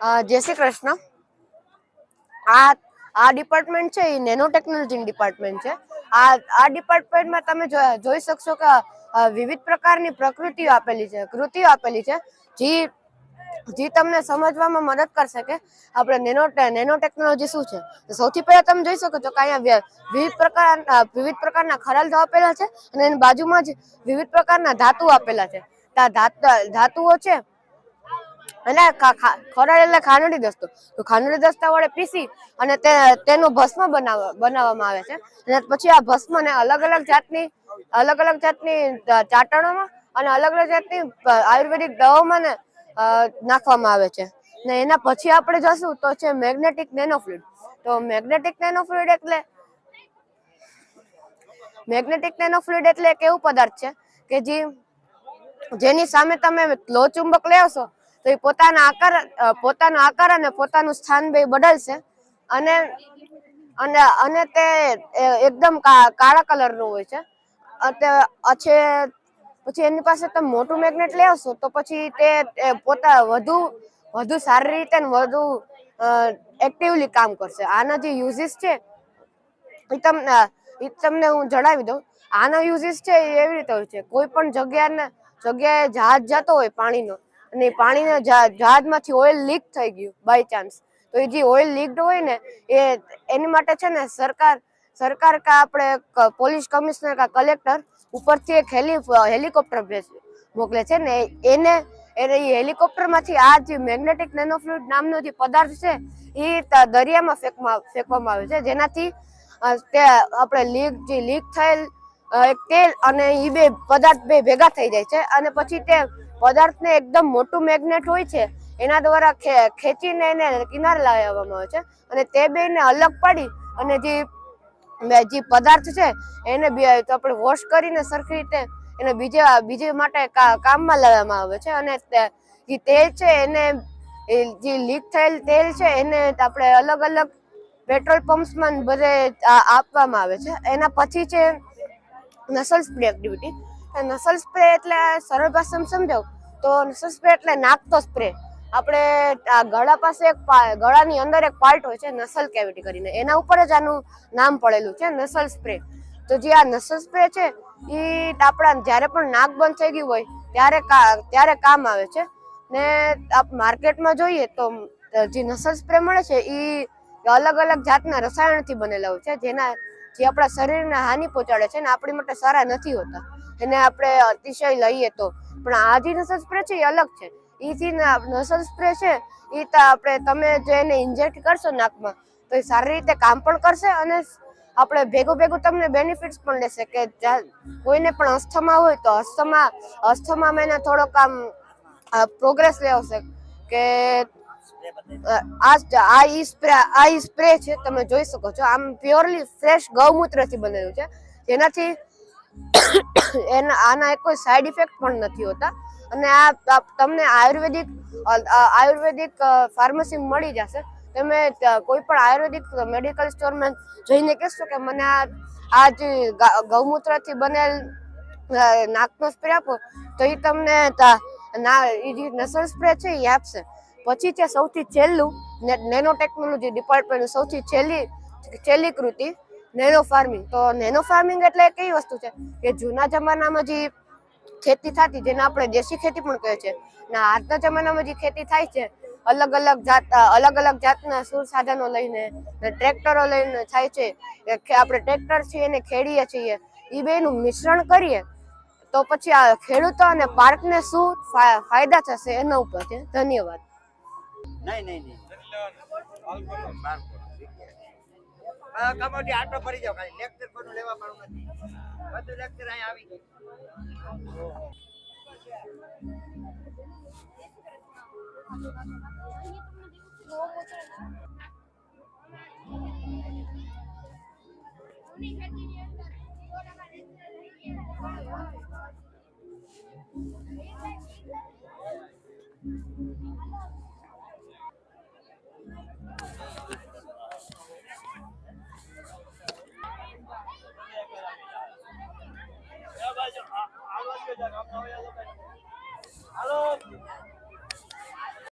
જય શ્રી કૃષ્ણ. આ આ ડિપાર્ટમેન્ટ છે, એ નેનો ટેકનોલોજી ડિપાર્ટમેન્ટ છે. આ આ ડિપાર્ટમેન્ટમાં તમે જોઈ શકશો કે વિવિધ પ્રકારની પ્રકૃતિઓ આપેલી છે, કૃતિઓ આપેલી છે, જે જે તમને સમજવામાં મદદ કરશે કે આપણે નેનો નેનો ટેકનોલોજી શું છે. સૌથી પહેલા તમે જોઈ શકો છો કે અહીંયા વિવિધ પ્રકાર વિવિધ પ્રકારના ખરાલ આપેલા છે, અને એની બાજુમાં જ વિવિધ પ્રકારના ધાતુ આપેલા છે. ધાતુઓ છે અને ખા- ખા- એટલે ખાંડડી દસ્તો. તો ખાંડણી દસ્તા વડે પીસી અને તે તેનું ભસ્મ બનાવ બનાવવામાં આવે છે. અને પછી આ ભસ્મને અલગ અલગ જાતની અલગ અલગ જાતની ચાટણોમાં અને અલગ અલગ જાતની આયુર્વેદિક દવાઓમાં ને નાખવામાં આવે છે. ને એના પછી આપણે જશું તો છે મેગ્નેટિક નેનોફ્લુઇડ. તો મેગ્નેટિક નેનોફ્લુઇડ એટલે મેગ્નેટિક નેનોફ્લુઇડ એટલે એક એવું પદાર્થ છે કે જે જેની સામે તમે લો ચુંબક લેવશો તો એ પોતાના આકાર પોતાનો આકાર અને પોતાનું સ્થાન બે બદલશે. અને અને અને તે એકદમ કાળા કલરનું હોય છે. અછે, પછી એની પાસે તમે મોટું મેગ્નેટ લેવશો તો પછી તે પોતા વધુ વધુ સારી રીતે વધુ એક્ટિવલી કામ કરશે. આના જે યુઝિસ છે, એ તમને એ તમને હું જણાવી દઉં. આનો યુઝિસ છે એ એવી રીતે હોય છે. કોઈ પણ જગ્યાને, જગ્યાએ જહાજ જતો હોય પાણીનો અને પાણીના જહાજ- જહાજમાંથી ઓઇલ લીક થઈ ગયું બાય ચાન્સ તો એ જે ઓઇલ લીકડ હોય ને, એ એની માટે છે ને સરકાર સરકાર કા આપણે પોલીસ કમિશનર કા કલેક્ટર ઉપરથી એક હેલી, હેલિકોપ્ટર મોકલે છે ને, એને એને એ હેલિકોપ્ટરમાંથી આ જે મેગ્નેટિક નેનોફ્લુઇડ નામનો જે પદાર્થ છે, એ દરિયામાં ફેંકમાં ફેંકવામાં આવે છે. જેનાથી તે આપણે લીક જે લીક થયેલ એક તેલ અને એ બે પદાર્થ બે ભેગા થઈ જાય છે. અને પછી તે પદાર્થને એકદમ મોટું મેગ્નેટ હોય છે, એના દ્વારા ખેંચીને એને કિનારે લાવવામાં આવે છે. અને તે બેને અલગ પાડી અને જે જે પદાર્થ છે, એને આપણે વોશ કરીને સરખી રીતે એને બીજા, બીજે માટે કામમાં લાવવામાં આવે છે. અને જે તેલ છે, એને જે લીક થયેલ તેલ છે, એને આપણે અલગ અલગ પેટ્રોલ પંપ્સમાં બધે આપવામાં આવે છે. એના પછી છે, nasal spray activity nasal spray એટલે સરળ ભાષામાં સમજાવ, તો નસલ સ્પ્રે એટલે નાકતો સ્પ્રે. આપણે ગળા પાસે એક ગળાની અંદર એક પાર્ટ હોય છે, નસલ કેવિટી કરીને. એના ઉપર જ આનું નામ પડેલું છે, નસલ સ્પ્રે. તો જે આ નસલ સ્પ્રે છે એ આપણા જ્યારે પણ નાક બંધ થઈ ગયું હોય, ત્યારે ત્યારે કામ આવે છે. ને આપ માર્કેટમાં જોઈએ તો, જે નસલ સ્પ્રે મળે છે એ અલગ અલગ જાતના રસાયણથી બનેલા હોય છે, જેના, જે આપણા શરીરને હાનિ પહોંચાડે છે ને આપણી માટે સારા નથી હોતા. એને આપણે અતિશય લઈએ તો. પણ આ જે નસલ સ્પ્રે છે એ અલગ છે. એ નસલ સ્પ્રે છે એ તો આપણે તમે જો એને ઇન્જેક્ટ કરશો નાકમાં, તો એ સારી રીતે કામ પણ કરશે અને આપણે ભેગું ભેગું તમને બેનિફિટ્સ પણ લેશે કે કોઈને પણ અસ્થમા હોય તો અસ્થમા, અસ્થમામાં એને થોડોક આમ પ્રોગ્રેસ લેવશે કે આ આ ઈ સ્પ્રે, આ ઈ સ્પ્રે છે, તમે જોઈ શકો છો. આમ પ્યોરલી ફ્રેશ ગૌમૂત્રથી બનેલું છે. જેનાથી એના આના કોઈ સાઈડ ઇફેક્ટ પણ નથી હોતા. અને આ તમને આયુર્વેદિક આયુર્વેદિક ફાર્મસી મળી જશે. તમે કોઈ પણ આયુર્વેદિક મેડિકલ સ્ટોરમાં જઈને કહેશો કે મને આ આ જે ગૌમૂત્રથી બનેલ નાકનો સ્પ્રે આપો, તો એ તમને ના એ જે નસલ સ્પ્રે છે એ આપશે. પછી છે સૌથી છેલ્લું નેનો ટેકનોલોજી ડિપાર્ટમેન્ટ સૌથી છેલ્લી છેલ્લી કૃતિ. Nano farming. તો નેનો ફાર્મિંગ એટલે કઈ વસ્તુ છે? કે જૂના જમાનામાં જે ખેતી થતી, જેને આપણે દેશી ખેતી પણ કહે છે, ને આજના જમાનામાં જે ખેતી થાય છે, અલગ અલગ જાત, અલગ અલગ જાતના સુર સાધનો લઈને ટ્રેક્ટરો લઈને થાય છે આપણે ટ્રેક્ટર છીએ એને ખેડીએ છીએ એ બેનું મિશ્રણ કરીએ, તો પછી આ ખેડૂતો અને પાર્કને શું ફાયદા થશે? એના ઉપર છે ધન્યવાદ. નહીં નહીં નહીં. આ કમોડી આટો ફરી જાવ ખાલી લેક્ચર કોનું લેવા પાડું નથી. બધું લેક્ચર અહીં આવી ગયું.